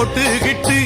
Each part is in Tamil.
போட்டுக்கிட்டு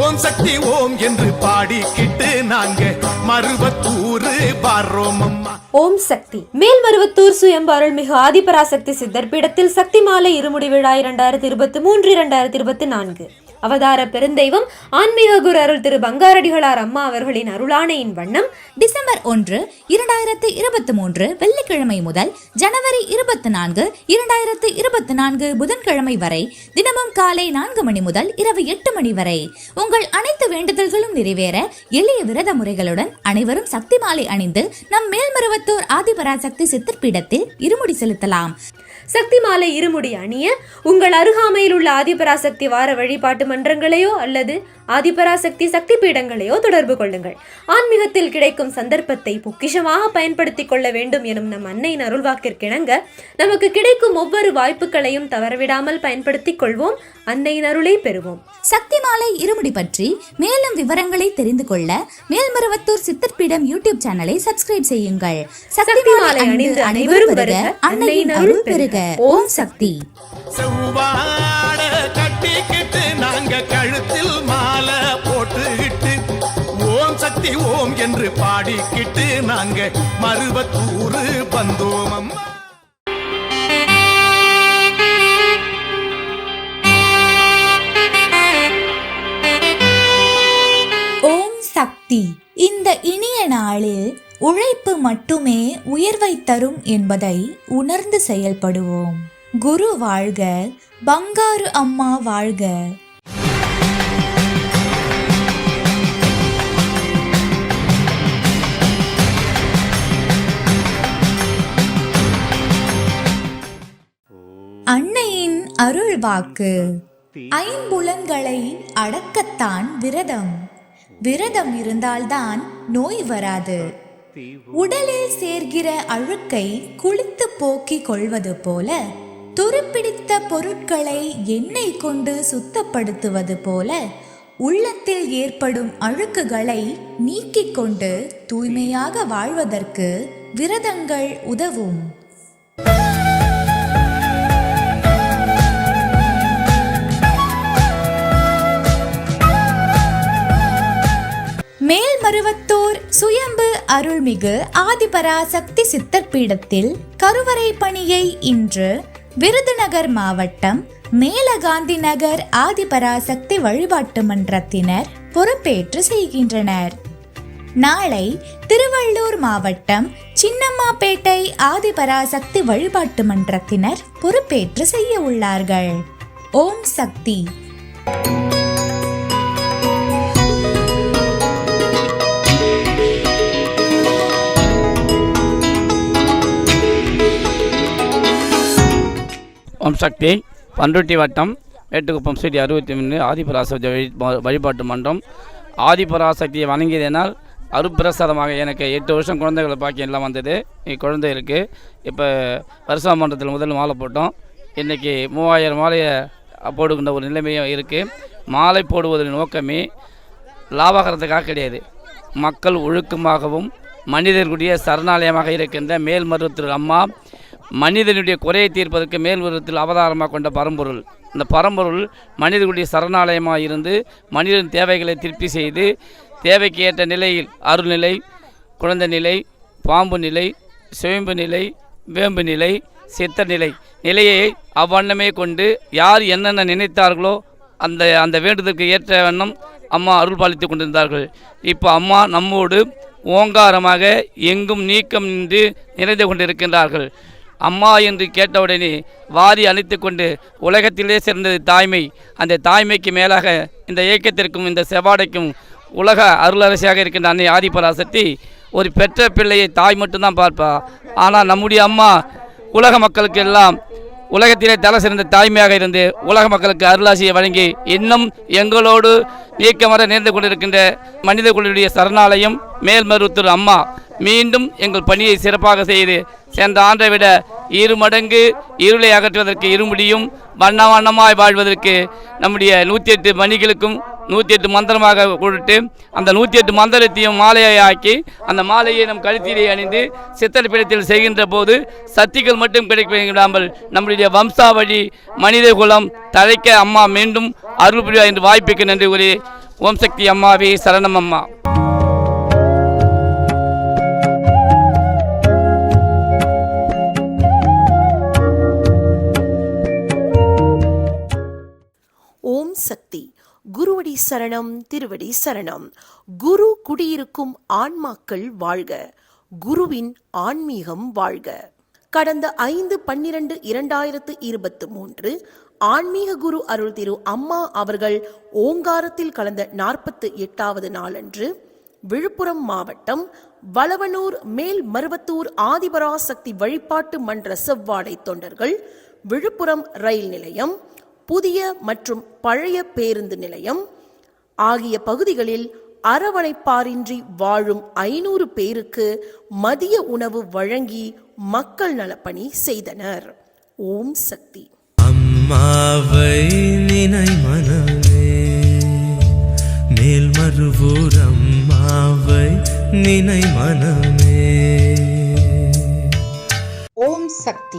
ஓம் சக்தி ஓம் என்று பாடிக்கிட்டு நாங்க மருவத்தூர் வர்றோம் ஓம் சக்தி. மேல்மருவத்தூர் சுயம்பு அருள்மிகு ஆதிபராசக்தி சித்தர் பீடத்தில் சக்தி மாலை இருமுடி விழா இரண்டாயிரத்தி இருபத்தி மூன்று இரண்டாயிரத்தி இருபத்தி நான்கு. அவதார பெருந்தெய்வம் ஆன்மீக குரு அருள் திரு பங்காரடிகளார் அம்மா அவர்களின் அருளாணையின் வண்ணம் டிசம்பர் ஒன்று இரண்டாயிரத்து இருபத்தி மூன்று வெள்ளிக்கிழமை முதல் ஜனவரி இருபத்தி நான்கு இரண்டாயிரத்து இருபத்தி நான்கு புதன்கிழமை வரை தினமும் காலை நான்கு மணி முதல் இரவு எட்டு மணி வரை. உங்கள் அனைத்து வேண்டுதல்களும் நிறைவேற எளிய விரத முறைகளுடன் அனைவரும் சக்தி மாலை அணிந்து நம் மேல்மருவத்தூர் ஆதிபராசக்தி சித்தர்பீடத்தில் இருமுடி செலுத்தலாம். சக்தி மாலை இருமுடி அணிய உங்கள் அருகாமையில் உள்ள ஆதிபராசக்தி வார வழிபாட்டு மன்றங்களையோ அல்லது ஆதிபராசக்தி சக்தி பீடங்களையோ தொடர்பு கொள்ளுங்கள். ஆன்மீகத்தில் கிடைக்கும் சந்தர்ப்பத்தை பொக்கிஷமாக பயன்படுத்திக் கொள்ள வேண்டும் எனும் நம் அன்னையின் அருள்வாக்கிற்கிணங்க நமக்கு கிடைக்கும் ஒவ்வொரு வாய்ப்புகளையும் தவறவிடாமல் பயன்படுத்திக் கொள்வோம். அன்னையின் அருளை பெறுவோம். சக்தி மாலை இருமுடி பற்றி மேலும் விவரங்களை தெரிந்து கொள்ள மேல்மருவத்தூர் சித்தர்பீடம் யூடியூப் சேனலை சப்ஸ்கிரைப் செய்யுங்கள். சக்தி மாலை அணிந்து அனைவரும் வருக. அன்னையின் அருள் பெறுக. ஓம் சக்தி. செவ்வாட கட்டிக்கிட்டு நாங்க கழுத்தில் மாலை போட்டுக்கிட்டு ஓம் சக்தி ஓம் என்று பாடிக்கிட்டு நாங்க மருவத்தூரு வந்தோம் அம்மா. ஓம் சக்தி. இந்த இனிய நாளில் உழைப்பு மட்டுமே உயர்வை தரும் என்பதை உணர்ந்து செயல்படுவோம். குரு வாழ்க பங்காரு அம்மா வாழ்க. அன்னையின் அருள் வாக்கு ஐம்புலன்களை அடக்கத்தான் விரதம். விரதம் இருந்தால்தான் நோய் வராது. உடலில் சேர்கிற அழுக்கை குளித்து போக்கிக் கொள்வது போல துருப்பிடித்த பொருட்களை எண்ணெய் கொண்டு சுத்தப்படுத்துவது போல உள்ளத்தில் ஏற்படும் அழுக்குகளை நீக்கிக் கொண்டு தூய்மையாக வாழ்வதற்கு விரதங்கள் உதவும். மேல்மருவத்தூர் சுயம்பு அருள்மிகு ஆதிபராசக்தி சித்தர் பீடத்தில் கருவறை பணியை இன்று விருதுநகர் மாவட்டம் மேலகாந்தி நகர் ஆதிபராசக்தி வழிபாட்டு மன்றத்தினர் பொறுப்பேற்று செய்கின்றனர். நாளை திருவள்ளூர் மாவட்டம் சின்னம்மாப்பேட்டை ஆதிபராசக்தி வழிபாட்டு மன்றத்தினர் பொறுப்பேற்று செய்ய உள்ளார்கள். ஓம் சக்தி. ஓம் சக்தி. பண்ருட்டி வட்டம் மேட்டுக்குப்பம் ஸ்ரீ அறுபத்தி மூணு ஆதிபராசக்தி வழி வழிபாட்டு மன்றம். ஆதிபராசக்தியை வணங்கியதனால் அருப்பிரசாதமாக எனக்கு எட்டு வருஷம் குழந்தைகளை பாக்கியம் எல்லாம் வந்தது. குழந்தைகளுக்கு இப்போ வருஷா மன்றத்தில் முதல் மாலை போட்டோம். இன்றைக்கி மூவாயிரம் மாலையை போடுகின்ற ஒரு நிலைமையும் இருக்குது மாலை போடுவதன் நோக்கமே லாபகரத்துக்காக கிடையாது. மக்கள் ஒழுக்கமாகவும் மனிதர்களுடைய சரணாலயமாக இருக்கின்ற மேல்மருவத்தூர் அம்மா மனிதனுடைய குறையை தீர்ப்பதற்கு மேல்மருவத்தில் அவதாரமாக கொண்ட பரம்பொருள். இந்த பரம்பொருள் மனிதர்களுடைய சரணாலயமாக இருந்து மனிதன் தேவைகளை திருப்தி செய்து தேவைக்கு ஏற்ற நிலையில் அருள்நிலை குழந்தை நிலை பாம்பு நிலை சுயம்பு நிலை வேம்பு நிலை சித்த நிலை நிலையை அவ்வண்ணமே கொண்டு யார் என்னென்ன நினைத்தார்களோ அந்த அந்த வேண்டுதலுக்கு ஏற்ற வண்ணம் அம்மா அருள் பாலித்து கொண்டிருந்தார்கள். இப்போ அம்மா நம்மோடு ஓங்காரமாக எங்கும் நீக்கம் நின்று நிறைந்து கொண்டிருக்கின்றார்கள். அம்மா என்று கேட்டவுடனே வாரி அணைத்து கொண்டு உலகத்திலே சிறந்தது தாய்மை. அந்த தாய்மைக்கு மேலாக இந்த இயக்கத்திற்கும் இந்த செவாடைக்கும் உலக அருளரசியாக இருக்கின்ற அன்னை ஆதிபராசக்தி ஒரு பெற்ற பிள்ளையை தாய் மட்டும்தான் பார்ப்பா. ஆனால் நம்முடைய அம்மா உலக மக்களுக்கு எல்லாம் உலகத்திலே தலை சிறந்த தாய்மையாக இருந்து உலக மக்களுக்கு அருளாசியை வழங்கி இன்னும் எங்களோடு நீக்கமர நேர்ந்து கொண்டிருக்கின்ற மனித குழுடைய சரணாலயம் மேல்மருவத்தூர் அம்மா மீண்டும் எங்கள் பணியை சிறப்பாக செய்து சேர்ந்த ஆண்டை விட இரு மடங்கு இருளை அகற்றுவதற்கு இருமுடியும் வண்ண வண்ணமாய் வாழ்வதற்கு நம்முடைய நூற்றி எட்டு மணிகளுக்கும் நூற்றி எட்டு மந்திரமாக கொடுத்து அந்த நூற்றி எட்டு மந்திரத்தையும் மாலையை ஆக்கி அந்த மாலையை நம் கழுத்திலே அணிந்து சித்தர் பிடத்தில் செய்கின்ற போது சக்திகள் மட்டும் கிடைக்காமல் நம்முடைய வம்சாவழி மனித குலம் தழைக்க அம்மா மீண்டும் அருள் புரிவார் என்று வாய்ப்புக்கு நன்றி கூறி ஓம் சக்தி அம்மாவே சரணம் அம்மா. சரணம் திருவடி சரணம். குரு குடியிருக்கும் ஆன்மாக்கள் வாழ்க. குருவின் ஆன்மீகம் வாழ்க. கடந்த ஐந்து பன்னிரண்டு இரண்டாயிரத்து இருபத்து மூன்று ஆன்மீக குரு அருள் திரு அம்மா அவர்கள் ஓங்காரத்தில் கலந்த நாற்பத்து எட்டாவது நாளன்று விழுப்புரம் மாவட்டம் வளவனூர் மேல் மருவத்தூர் ஆதிபராசக்தி வழிபாட்டு மன்ற செவ்வாடை தொண்டர்கள் விழுப்புரம் ரயில் நிலையம் புதிய மற்றும் பழைய பேருந்து நிலையம் ஆகிய பகுதிகளில் அரவணைப்பாரின்றி வாழும் ஐநூறு பேருக்கு மதிய உணவு வழங்கி மக்கள் நலப்பணி செய்தனர். ஓம் சக்தி. அம்மாவை நினை மனமே மேல்மருவூர் அம்மாவை நினை மனமே. ஓம் சக்தி.